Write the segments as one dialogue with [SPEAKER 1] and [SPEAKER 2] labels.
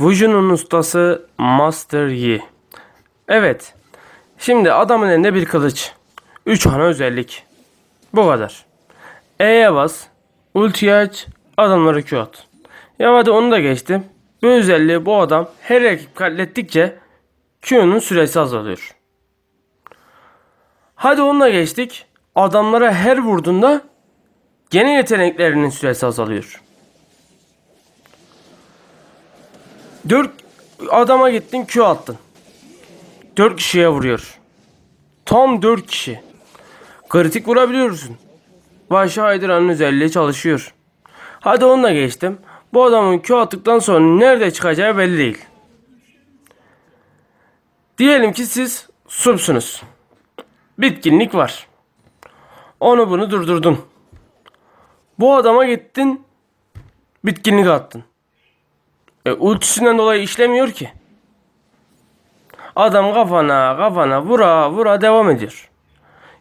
[SPEAKER 1] Vuju'nun ustası Master Yi. Evet. Şimdi adamın elinde bir kılıç. 3 ana özellik. Bu kadar. E'ye bas. Ultiyi aç. Adamları Q at. Ya hadi onu da geçtim. Bu özelliği bu adam her rakip katlettikçe Q'nun süresi azalıyor. Hadi onunla geçtik. Adamlara her vurduğunda gene yeteneklerinin süresi azalıyor. 4 adama gittin Q attın. 4 kişiye vuruyor. Tam 4 kişi. Kritik vurabiliyorsun. Vahşi Haydıran'ın özelliği çalışıyor. Hadi onunla geçtim. Bu adamın Q attıktan sonra nerede çıkacağı belli değil. Diyelim ki siz subsunuz. Bitkinlik var. Onu bunu durdurdun. Bu adama gittin. Bitkinlik attın. E, ultisinden dolayı işlemiyor ki. Adam kafana kafana vura vura devam ediyor.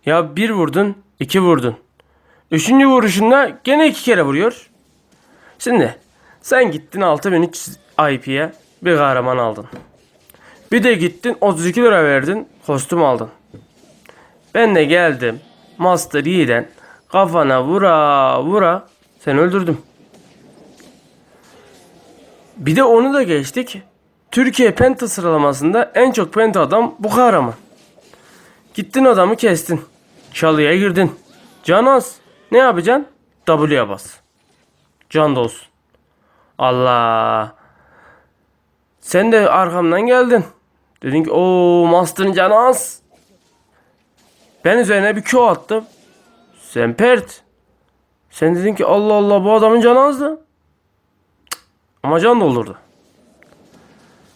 [SPEAKER 1] Ya bir vurdun, iki vurdun. Üçüncü vuruşunda gene iki kere vuruyor. Şimdi sen gittin 6300 IP'ye bir kahraman aldın. Bir de gittin 32 lira verdin kostüm aldın. Ben de geldim Master Yi'den kafana vura vura seni öldürdüm. Bir de onu da geçtik. Türkiye Penta sıralamasında en çok Penta adam bu kahraman. Gittin adamı kestin. Çalıya girdin. Can az. Ne yapacaksın? W'ye bas. Can da olsun. Allah. Sen de arkamdan geldin. Dedin ki o Master'ın canı az. Ben üzerine bir Q attım. Sen pert. Sen dedin ki Allah Allah bu adamın canı azdı. Ama can doldurdu.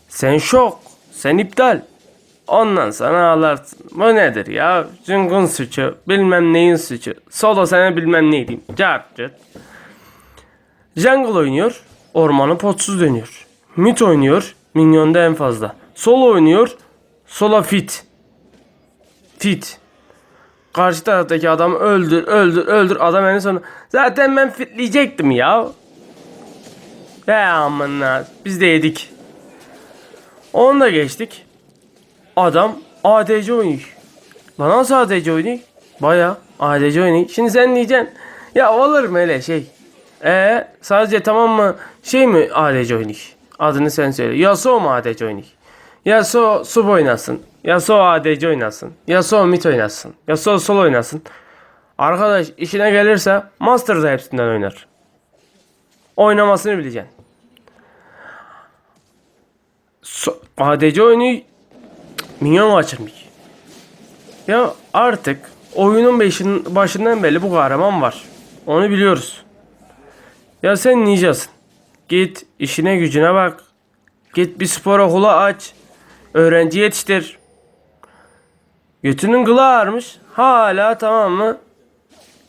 [SPEAKER 1] Sen şok. Sen iptal. Ondan sana ağlarsın. Bu nedir ya? Cungun suçu. Bilmem neyin suçu. Solo sana bilmem ne diyeyim. Cart cart. Jungle oynuyor. Ormanı potsuz dönüyor. Mid oynuyor. Minyonda en fazla. Solo oynuyor. Sola fit. Fit. Karşı taraftaki adamı öldür öldür öldür. Adam en son zaten ben fitleyecektim ya. Ya amına biz de yedik. Onu da geçtik. Adam ADC oynuyor. Lan nasıl ADC oynuyor? Baya ADC oynuyor. Şimdi sen diyeceksin. Ya olur mu öyle şey? E sadece tamam mı şey mi ADC oynuyor? Adını sen söyle. Yasuo mu ADC oynuyor? Yasuo sub oynasın. Yasuo ADC oynasın. Yasuo mid oynasın. Yasuo sol oynasın. Arkadaş işine gelirse Master da hepsinden oynar. Oynamasını bileceksin. So ADC oynuyor. Minyon kaçırmış. Ya artık oyunun beşin, başından beri bu kahraman var. Onu biliyoruz. Ya sen ninjasın. Git işine gücüne bak. Git bir spor okulu aç. Öğrenci yetiştir. Götünün gılı ağarmış. Hala tamam mı?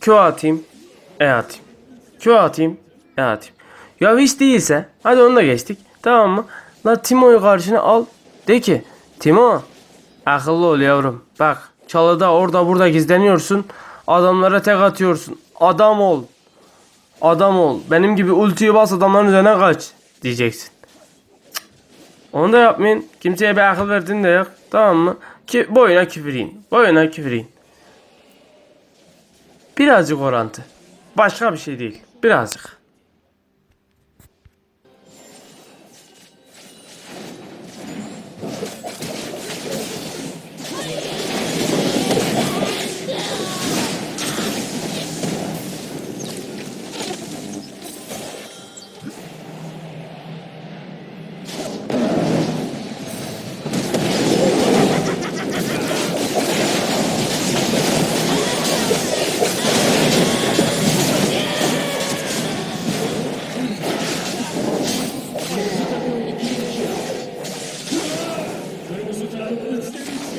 [SPEAKER 1] Q atayım. E atayım. Q atayım. E atayım. Ya hiç değilse. Hadi onu da geçtik. Tamam mı? La Timo'yu karşına al. De ki. Timo. Akıllı ol yavrum. Bak. Çalıda orada burada gizleniyorsun. Adamlara tek atıyorsun. Adam ol. Adam ol. Benim gibi ultiyi bas adamların üzerine kaç. Diyeceksin. Onu da yapmayın. Kimseye bir akıl verdin de yok. Tamam mı? Ki boyuna küfüreyim. Boyuna küfüreyim. Birazcık orantı. Başka bir şey değil. Birazcık. United States.